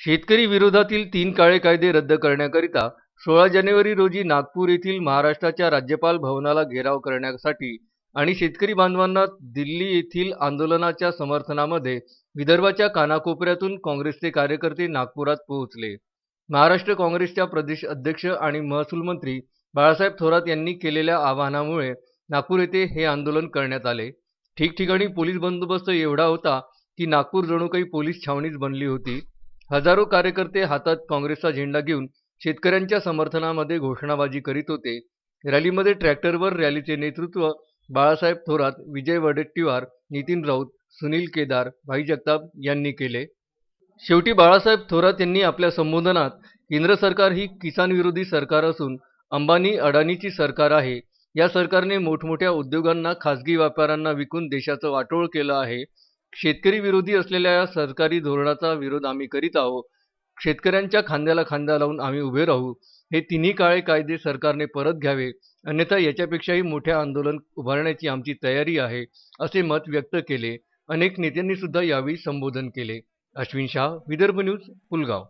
शेतकरी विरोधातील तीन काळे कायदे रद्द करण्याकरिता सोळा जानेवारी रोजी नागपूर येथील महाराष्ट्राच्या राज्यपाल भवनाला घेराव करण्यासाठी आणि शेतकरी बांधवांना दिल्ली येथील आंदोलनाच्या समर्थनामध्ये विदर्भाच्या कानाकोपऱ्यातून काँग्रेसचे कार्यकर्ते नागपुरात पोहोचले. महाराष्ट्र काँग्रेसच्या प्रदेश अध्यक्ष आणि महसूल मंत्री बाळासाहेब थोरात यांनी केलेल्या आवाहनामुळे नागपूर येथे हे आंदोलन करण्यात आले. ठिकठिकाणी पोलीस बंदोबस्त एवढा होता की नागपूर जणू काही पोलीस छावणीच बनली होती. हजारो कार्यकर्ते हातात काँग्रेसचा झेंडा घेऊन शेतकऱ्यांच्या समर्थनामध्ये घोषणाबाजी करीत होते. रॅलीमध्ये ट्रॅक्टरवर रॅलीचे नेतृत्व बाळासाहेब थोरात विजय वडेट्टीवार नितीन राऊत सुनील केदार भाई जगताप यांनी केले. शेवटी बाळासाहेब थोरात यांनी आपल्या संबोधनात केंद्र सरकार ही किसान विरोधी सरकार असून अंबानी अडानीची सरकार आहे. या सरकारने मोठमोठ्या उद्योगांना खासगी व्यापाऱ्यांना विकून देशाचं वाटोळ केलं आहे. शेतकरी विरोधी असलेल्या या सरकारी धोरणाचा विरोध आम्ही करीत आहोत. शेतकऱ्यांच्या खांद्याला खांदा लावून आम्ही उभे राहू. हे तिन्ही काळे कायदे सरकारने परत घ्यावे. अन्यथा याच्यापेक्षाही मोठे आंदोलन उभारण्याची आमची तयारी आहे असे मत व्यक्त केले. अनेक नेत्यांनी सुद्धा यावेळी संबोधन केले. अश्विन शाह विदर्भ न्यूज पुलगाव